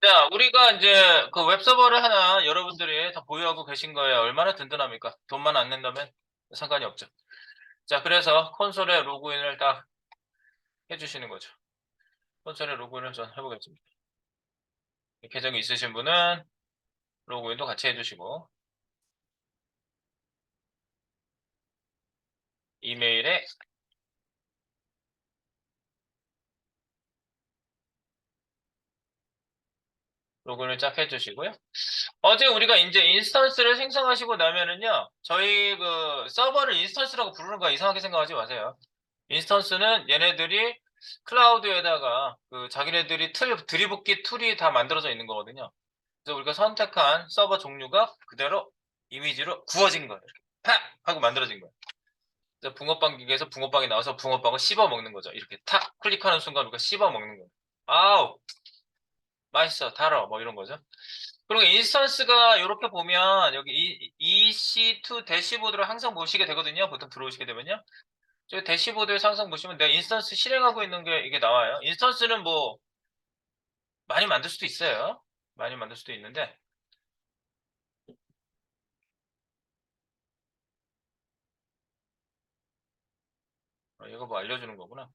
자, 우리가 이제 그 웹서버를 하나 여러분들이 다 보유하고 계신 거예요. 얼마나 든든합니까? 돈만 안 낸다면 상관이 없죠. 자, 그래서 콘솔에 로그인을 딱 해주시는 거죠. 콘솔에 로그인을 좀 해보겠습니다. 계정이 있으신 분은 로그인도 같이 해주시고 이메일에 로그인을 쫙 해주시고요. 어제 우리가 이제 인스턴스를 생성하시고 나면은요, 저희 그 서버를 인스턴스라고 부르는 거 이상하게 생각하지 마세요. 인스턴스는 얘네들이 클라우드에다가 그 자기네들이 틀, 들이붓기 툴이 다 만들어져 있는 거거든요. 그래서 우리가 선택한 서버 종류가 그대로 이미지로 구워진 거예요. 이렇게 팍! 하고 만들어진 거예요. 그래서 붕어빵 기계에서 붕어빵이 나와서 붕어빵을 씹어 먹는 거죠. 이렇게 탁 클릭하는 순간 우리가 씹어 먹는 거예요. 아우! 맛있어, 달어, 뭐 이런 거죠. 그리고 인스턴스가 이렇게 보면 여기 EC2 대시보드를 항상 보시게 되거든요. 보통 들어오시게 되면요. 저 대시보드에서 항상 보시면 내가 인스턴스 실행하고 있는 게 이게 나와요. 인스턴스는 뭐 많이 만들 수도 있어요. 많이 만들 수도 있는데 어, 이거 뭐 알려주는 거구나.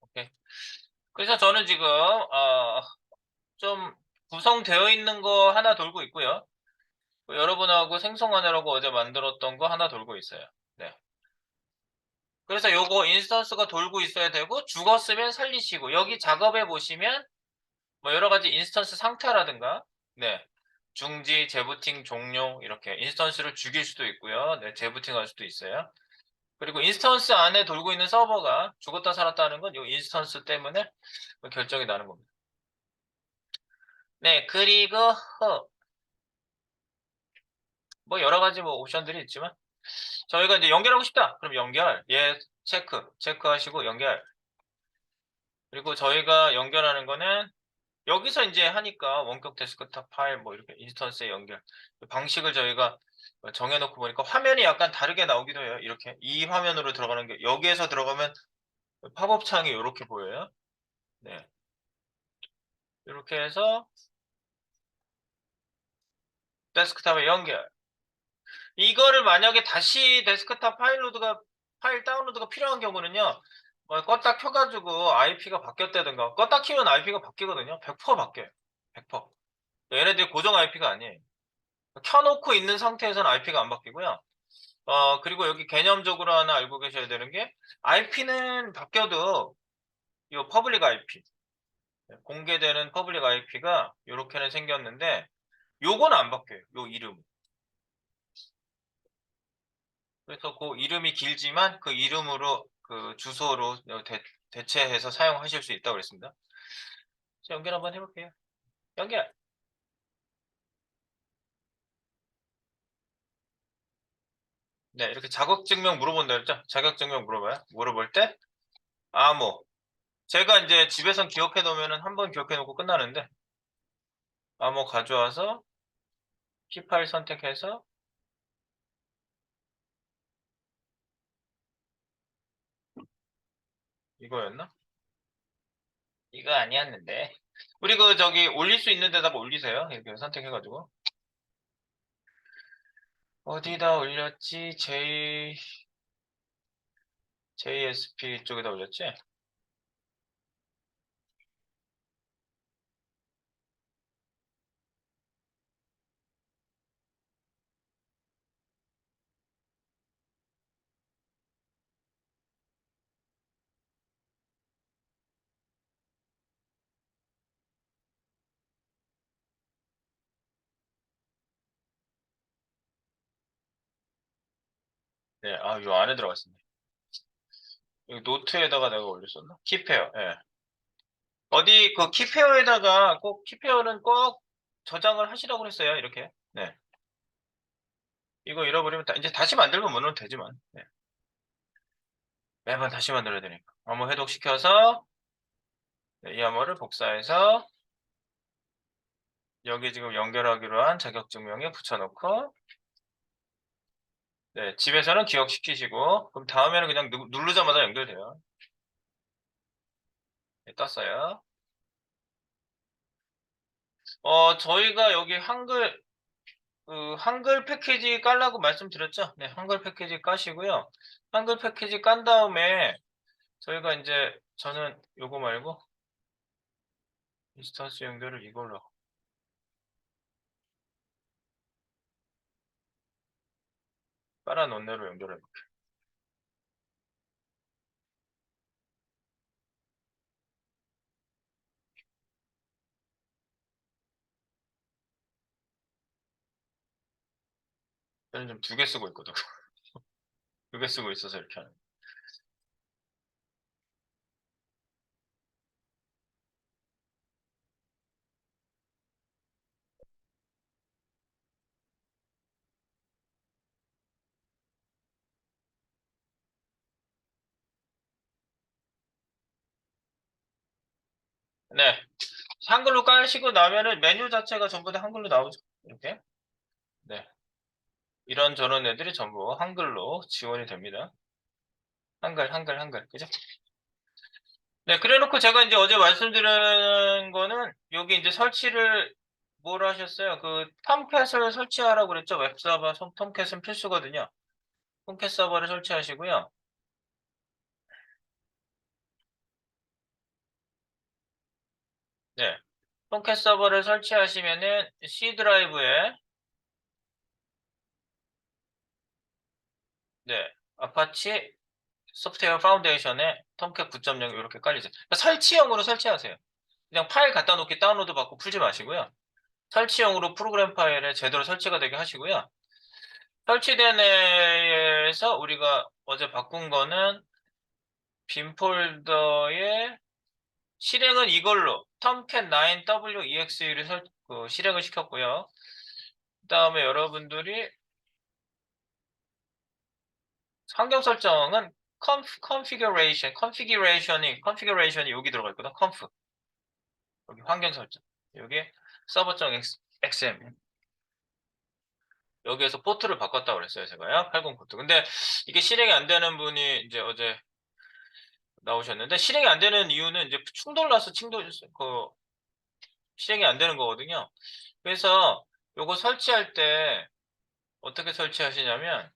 오케이. 그래서 저는 지금 어, 좀 구성되어 있는 거 하나 돌고 있고요. 여러분하고 생성하느라고 어제 만들었던 거 하나 돌고 있어요. 네. 그래서 요거 인스턴스가 돌고 있어야 되고 죽었으면 살리시고 여기 작업해 보시면 뭐 여러 가지 인스턴스 상태라든가 네. 중지, 재부팅, 종료 이렇게 인스턴스를 죽일 수도 있고요. 네, 재부팅 할 수도 있어요. 그리고 인스턴스 안에 돌고 있는 서버가 죽었다 살았다는 건 이 인스턴스 때문에 결정이 나는 겁니다. 네, 그리고 뭐 여러 가지 뭐 옵션들이 있지만 저희가 이제 연결하고 싶다. 그럼 연결, 예, 체크, 체크하시고 연결. 그리고 저희가 연결하는 거는 여기서 이제 하니까 원격 데스크탑 파일 뭐 이렇게 인스턴스에 연결 방식을 저희가 정해놓고 보니까 화면이 약간 다르게 나오기도 해요. 이렇게 이 화면으로 들어가는 게 여기에서 들어가면 팝업 창이 이렇게 보여요. 네. 이렇게 해서 데스크탑에 연결. 이거를 만약에 다시 데스크탑 파일로드가 파일 다운로드가 필요한 경우는요. 어, 껐다 켜가지고 IP가 바뀌었다든가 껐다 키면 IP가 바뀌거든요. 100% 바뀌어요. 100%. 얘네들이 고정 IP가 아니에요. 켜놓고 있는 상태에서는 IP가 안 바뀌고요. 어, 그리고 여기 개념적으로 하나 알고 계셔야 되는 게 IP는 바뀌어도 이 퍼블릭 IP 공개되는 퍼블릭 IP가 이렇게는 생겼는데 요건 안 바뀌어요. 요 이름. 그래서 그 이름이 길지만 그 이름으로 그 주소로 대, 대체해서 사용하실 수 있다고 그랬습니다. 자, 연결 한번 해볼게요. 연결. 네, 이렇게 자격증명 물어본다 그랬죠? 자격증명 물어봐요. 물어볼 때 암호. 제가 이제 집에선 기억해 놓으면 한 번 기억해 놓고 끝나는데 암호 가져와서 키 파일 선택해서 이거였나? 이거 아니었는데 우리 그 저기 올릴 수 있는 데다가 올리세요. 이렇게 선택해가지고 어디다 올렸지? J JSP 쪽에다 올렸지? 네, 아, 요 안에 들어갔습니다. 여기 노트에다가 내가 올렸었나? 키페어, 예. 어디 그 키페어에다가 꼭 키페어는 꼭 저장을 하시라고 그랬어요. 이렇게. 네. 이거 잃어버리면 다, 이제 다시 만들면 물론 되지만. 네. 매번 다시 만들어야 되니까. 암호 해독시켜서 네, 이 암호를 복사해서 여기 지금 연결하기로 한 자격증명에 붙여놓고 네, 집에서는 기억시키시고 그럼 다음에는 그냥 누, 누르자마자 연결돼요. 네, 떴어요. 어, 저희가 여기 한글 그 한글 패키지 깔라고 말씀드렸죠? 네, 한글 패키지 까시고요. 한글 패키지 깐 다음에 저희가 이제 저는 요거 말고 인스턴스 연결을 이걸로 빨아놓은 대로 연결해 볼게요. 저는 좀 두 개 쓰고 있거든. 두 개 쓰고 있어서 이렇게 하는. 네. 한글로 깔시고 나면은 메뉴 자체가 전부 다 한글로 나오죠. 이렇게. 네. 이런 저런 애들이 전부 한글로 지원이 됩니다. 한글, 한글, 한글. 그죠? 네, 그래 놓고 제가 이제 어제 말씀드린 거는 여기 이제 설치를 뭘 하셨어요? 그 톰캣을 설치하라고 그랬죠? 웹서버 톰캣은 필수거든요. 톰캣 서버를 설치하시고요. 네. 톰캣 서버를 설치하시면은 C 드라이브에 네. 아파치 소프트웨어 파운데이션에 톰캣 9.0 이렇게 깔리죠. 그러니까 설치형으로 설치하세요. 그냥 파일 갖다 놓기 다운로드 받고 풀지 마시고요. 설치형으로 프로그램 파일에 제대로 설치가 되게 하시고요. 설치된 애에서 우리가 어제 바꾼 거는 빈 폴더에 실행은 이걸로 톰캣 9WEXE를 설, 그 실행을 시켰고요. 그 다음에 여러분들이 환경 설정은 conf, configuration, configuration이, configuration이 여기 들어가 있거든. conf. 여기 환경 설정. 여기 서버.xm. 여기에서 포트를 바꿨다고 그랬어요, 제가요. 80 포트. 근데 이게 실행이 안 되는 분이 이제 어제 나오셨는데 실행이 안 되는 이유는 이제 충돌 나서 충돌 그 실행이 안 되는 거거든요. 그래서 요거 설치할 때 어떻게 설치하시냐면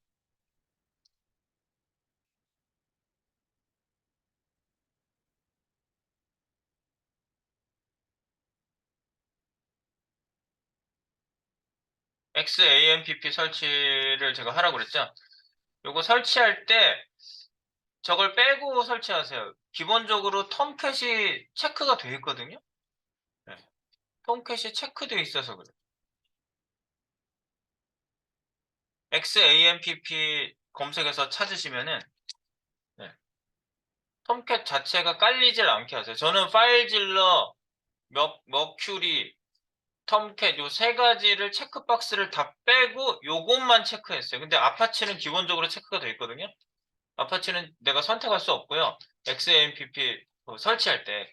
XAMPP 설치를 제가 하라고 그랬죠. 요거 설치할 때 저걸 빼고 설치하세요. 기본적으로 톰캣이 체크가 되어 있거든요. 네. 톰캣이 체크되어 있어서 그래요. XAMPP 검색해서 찾으시면은 네. 톰캣 자체가 깔리질 않게 하세요. 저는 파일질러, 머, 머큐리, 톰캣 요 세 가지를 체크박스를 다 빼고 요것만 체크했어요. 근데 아파치는 기본적으로 체크가 되어 있거든요. 아파치는 내가 선택할 수 없고요. XAMPP 뭐 설치할 때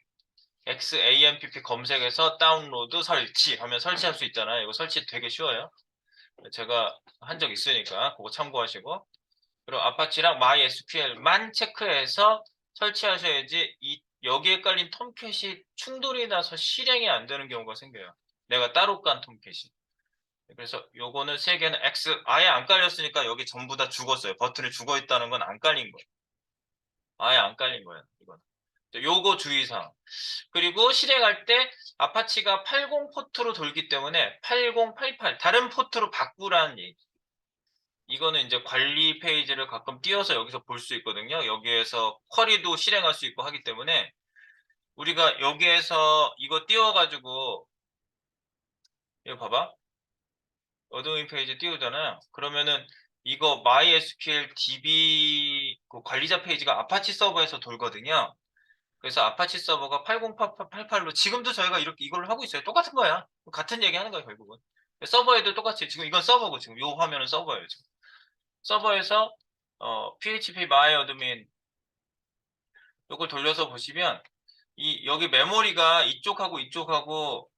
XAMPP 검색해서 다운로드 설치 하면 설치할 수 있잖아요. 이거 설치 되게 쉬워요. 제가 한 적 있으니까 그거 참고하시고 그리고 아파치랑 MySQL만 체크해서 설치하셔야지 이 여기에 깔린 톰캣이 충돌이 나서 실행이 안 되는 경우가 생겨요. 내가 따로 깐 톰캣이. 그래서 요거는 세 개는 X 아예 안 깔렸으니까 여기 전부 다 죽었어요. 버튼이 죽어 있다는 건 안 깔린 거예요. 아예 안 깔린 거예요. 이건. 요거 주의사항. 그리고 실행할 때 아파치가 80 포트로 돌기 때문에 8088 다른 포트로 바꾸라는 얘기. 이거는 이제 관리 페이지를 가끔 띄워서 여기서 볼 수 있거든요. 여기에서 쿼리도 실행할 수 있고 하기 때문에 우리가 여기에서 이거 띄워가지고 이거 봐봐. 어드민 페이지 띄우잖아요. 그러면은 이거 MySQL DB 그 관리자 페이지가 아파치 서버에서 돌거든요. 그래서 아파치 서버가 8088로 지금도 저희가 이렇게 이걸로 하고 있어요. 똑같은 거야. 같은 얘기 하는 거예요, 결국은. 서버에도 똑같이 지금 이건 서버고 지금 요 화면은 서버예요, 지금. 서버에서 어, PHP MyAdmin 이걸 돌려서 보시면 이 여기 메모리가 이쪽하고 이쪽하고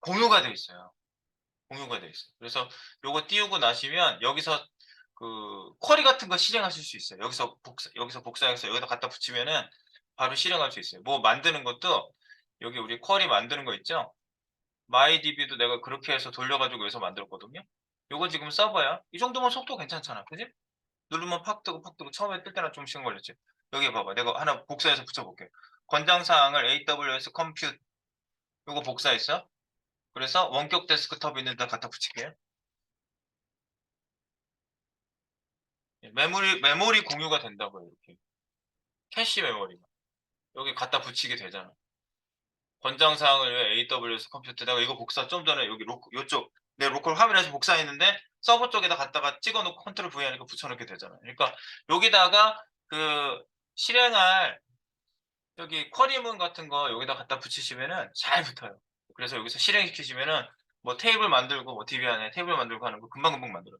공유가 돼 있어요. 공유가 돼 있어요. 그래서 요거 띄우고 나시면 여기서 그 쿼리 같은 거 실행하실 수 있어요. 여기서 복사 여기서 복사해서 여기다 갖다 붙이면은 바로 실행할 수 있어요. 뭐 만드는 것도 여기 우리 쿼리 만드는 거 있죠? MyDB도 내가 그렇게 해서 돌려가지고 여기서 만들었거든요. 요거 지금 서버야. 이 정도면 속도 괜찮잖아. 그지? 누르면 팍 뜨고 팍 뜨고 처음에 뜰 때는 좀 시간 걸렸지. 여기 봐봐. 내가 하나 복사해서 붙여볼게. 권장사항을 AWS 컴퓨트 요거 복사했어. 그래서 원격 데스크톱 있는 데 갖다 붙일게요. 예, 메모리 메모리 공유가 된다고요. 이렇게. 캐시 메모리가. 여기 갖다 붙이게 되잖아. 권장 사항을 위해 AWS 컴퓨터다가 이거 복사 좀 전에 여기 로, 요쪽 내 로컬 화면에서 복사했는데 서버 쪽에다 갖다가 찍어놓고 컨트롤 V 하니까 붙여놓게 되잖아요. 그러니까 여기다가 그 실행할 여기 쿼리문 같은 거 여기다 갖다 붙이시면은 잘 붙어요. 그래서 여기서 실행시키시면은 뭐 테이블 만들고 뭐 DB 안에 테이블 만들고 하는 거 금방금방 만들어요.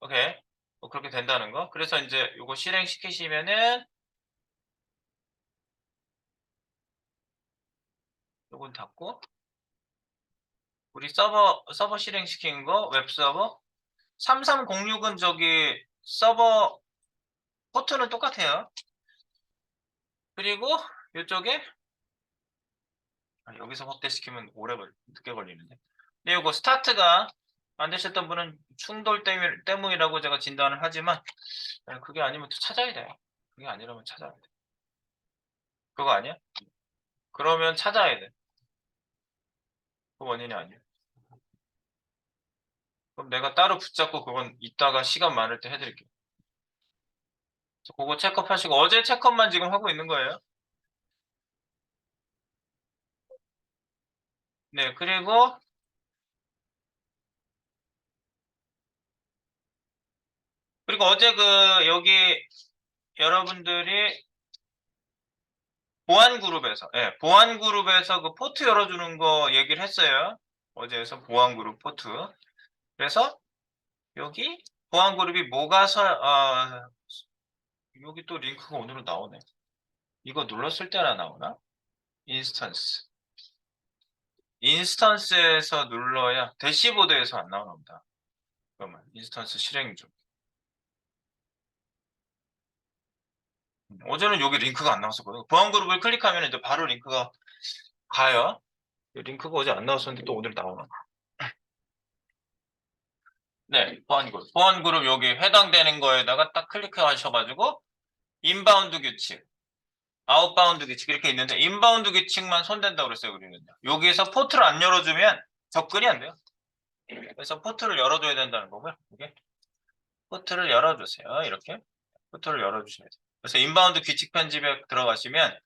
오케이. 뭐 그렇게 된다는 거. 그래서 이제 요거 실행시키시면은 요건 닫고 우리 서버 서버 실행시킨 거 웹 서버 3306은 저기 서버 포트는 똑같아요. 그리고 이쪽에 아, 여기서 확대시키면 오래 걸 늦게 걸리는데. 근데 이거 스타트가 안 되셨던 분은 충돌 때문- 때문이라고 제가 진단을 하지만 아, 그게 아니면 또 찾아야 돼. 그게 아니라면 찾아야 돼. 그거 아니야? 그러면 찾아야 돼. 그 원인이 아니야. 그럼 내가 따로 붙잡고 그건 이따가 시간 많을 때 해드릴게요. 그거 체크업 하시고 어제 체크업만 지금 하고 있는 거예요. 네, 그리고 그리고 어제 그 여기 여러분들이 보안 그룹에서 예, 보안 그룹에서 그 포트 열어주는 거 얘기를 했어요. 어제에서 보안 그룹 포트. 그래서 여기 보안 그룹이 뭐가 서 아, 여기 또 링크가 오늘은 나오네. 이거 눌렀을 때나 나오나? 인스턴스. 인스턴스에서 눌러야 대시보드에서 안 나오나 보다. 그러면 인스턴스 실행 중. 음, 어제는 여기 링크가 안 나왔었거든요. 보안 그룹을 클릭하면 이제 바로 링크가 가요. 이 링크가 어제 안 나왔었는데 또 오늘 나오나? 네, 보안 그룹. 보안 그룹 여기 해당되는 거에다가 딱 클릭하셔가지고 인바운드 규칙, 아웃바운드 규칙 이렇게 있는데 인바운드 규칙만 손댄다고 그랬어요, 우리는요. 여기에서 포트를 안 열어주면 접근이 안 돼요. 그래서 포트를 열어줘야 된다는 거고요. 이게 포트를 열어주세요. 이렇게 포트를 열어주셔야 돼요. 그래서 인바운드 규칙 편집에 들어가시면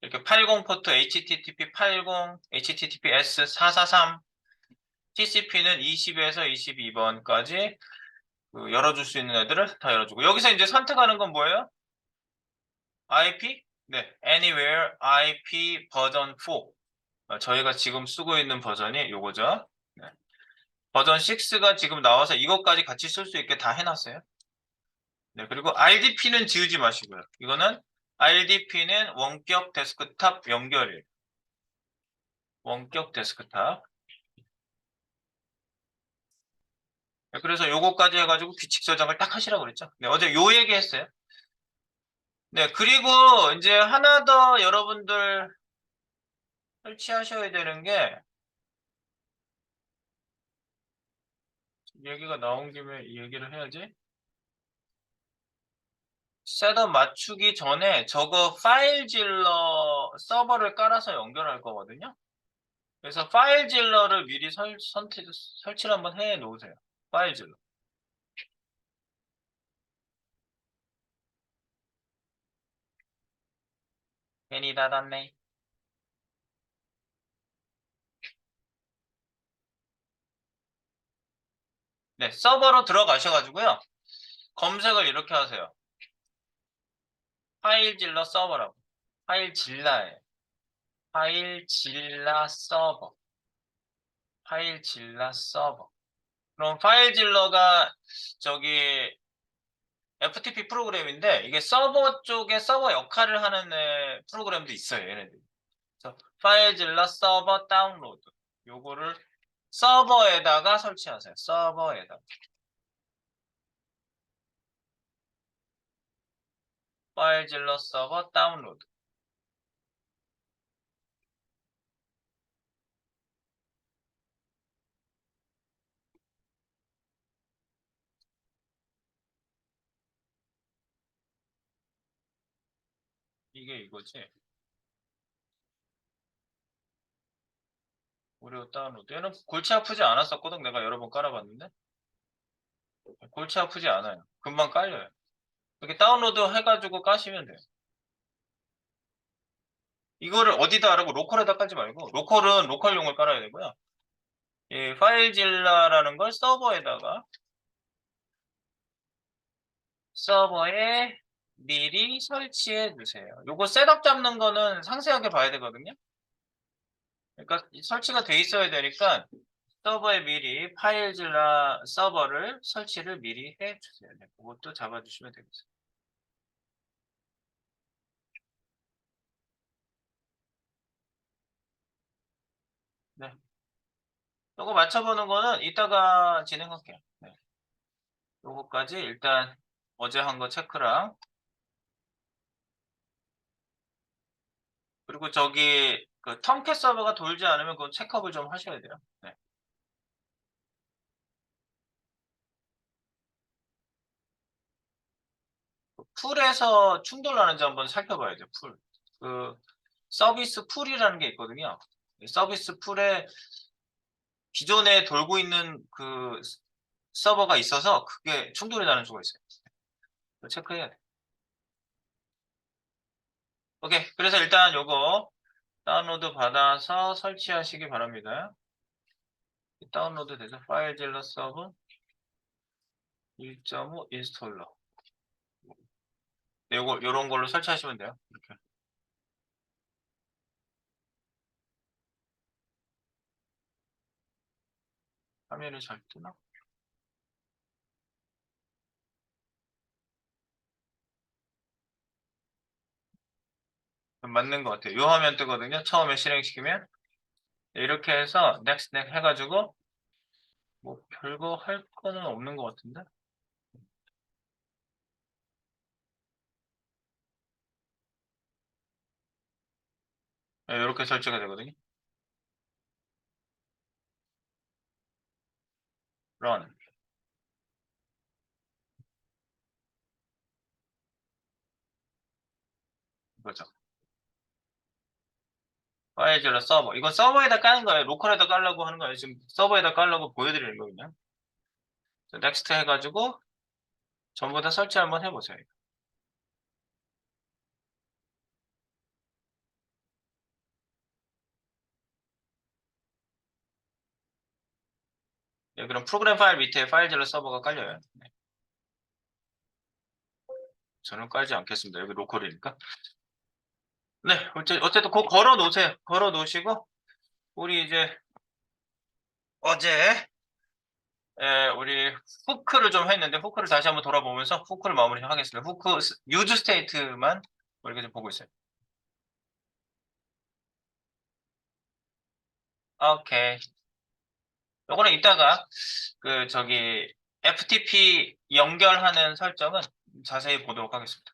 이렇게 80 포트 HTTP 80 HTTPS 443 TCP는 20에서 22번까지 그 열어줄 수 있는 애들을 다 열어주고 여기서 이제 선택하는 건 뭐예요? IP? 네, Anywhere IP 버전 4 어, 저희가 지금 쓰고 있는 버전이 요거죠. 네. 버전 6가 지금 나와서 이것까지 같이 쓸 수 있게 다 해놨어요. 네, 그리고 RDP는 지우지 마시고요. 이거는 RDP는 원격 데스크탑 연결이에요. 원격 데스크탑. 네, 그래서 요거까지 해가지고 규칙 저장을 딱 하시라고 그랬죠. 네, 어제 요 얘기 했어요. 네, 그리고 이제 하나 더 여러분들 설치하셔야 되는 게 얘기가 나온 김에 이 얘기를 해야지. 셋업 맞추기 전에 저거 파일질러 서버를 깔아서 연결할 거거든요. 그래서 파일질러를 미리 설, 선택, 설치를 한번 해 놓으세요. 파일질러. 괜히 닫았네. 네, 서버로 들어가셔가지고요. 검색을 이렇게 하세요. 파일질러 서버라고. 파일질라예요. 파일질라 서버. 파일질라 서버. 그럼 파일질러가 저기 FTP 프로그램인데 이게 서버 쪽에 서버 역할을 하는 프로그램도 있어요. 얘네들. 그래서 파일질러 서버 다운로드 요거를 서버에다가 설치하세요. 서버에다가. 파일질러 서버 다운로드 이게 이거지. 무료 다운로드. 얘는 골치 아프지 않았었거든. 내가 여러 번 깔아봤는데. 골치 아프지 않아요. 금방 깔려요. 이렇게 다운로드 해가지고 까시면 돼요. 이거를 어디다 하라고 로컬에다 깔지 말고 로컬은 로컬용을 깔아야 되고요. 이 파일질라라는 걸 서버에다가 서버에 미리 설치해 주세요. 요거 셋업 잡는 거는 상세하게 봐야 되거든요. 그러니까 이 설치가 돼 있어야 되니까 서버에 미리 파일질라 서버를 설치를 미리 해 주세요. 네, 그것도 잡아주시면 되겠어요. 네. 요거 맞춰보는 거는 이따가 진행할게요. 네. 요거까지 일단 어제 한 거 체크랑 그리고 저기 그 텀캣 서버가 돌지 않으면 그건 체크업을 좀 하셔야 돼요. 네. 풀에서 충돌 나는지 한번 살펴봐야 돼요. 풀. 그 서비스 풀이라는 게 있거든요. 이 서비스 풀에 기존에 돌고 있는 그 서버가 있어서 그게 충돌이 나는 수가 있어요. 이거 체크해야 돼. 오케이. 그래서 일단 요거 다운로드 받아서 설치하시기 바랍니다. 다운로드 돼서 파일 젤러 서버 1.5 인스톨러. 네, 요거 요런 걸로 설치하시면 돼요. 이렇게. 화면이 잘 뜨나? 맞는 것 같아요. 요 화면 뜨거든요. 처음에 실행시키면 네, 이렇게 해서 next next 해가지고 뭐 별거 할 거는 없는 것 같은데. 네, 이렇게 설치가 되거든요. run. 이거죠. 파일즈라 서버. 이건 서버에다 까는 거예요. 로컬에다 깔라고 하는 거예요. 지금 서버에다 깔라고 보여드리는 거거든요. 넥스트 해가지고 전부 다 설치 한번 해보세요. 네, 그럼 프로그램 파일 밑에 파일젤러 서버가 깔려요. 네. 저는 깔지 않겠습니다. 여기 로컬이니까. 네, 어쨌든 그 걸어 놓으세요. 걸어 놓으시고, 우리 이제 어제, 에, 우리 후크를 좀 했는데, 후크를 다시 한번 돌아보면서 후크를 마무리 하겠습니다. 후크, 유즈 스테이트만 우리가 좀 보고 있어요. 오케이. 요거는 이따가, 그, 저기, FTP 연결하는 설정은 자세히 보도록 하겠습니다.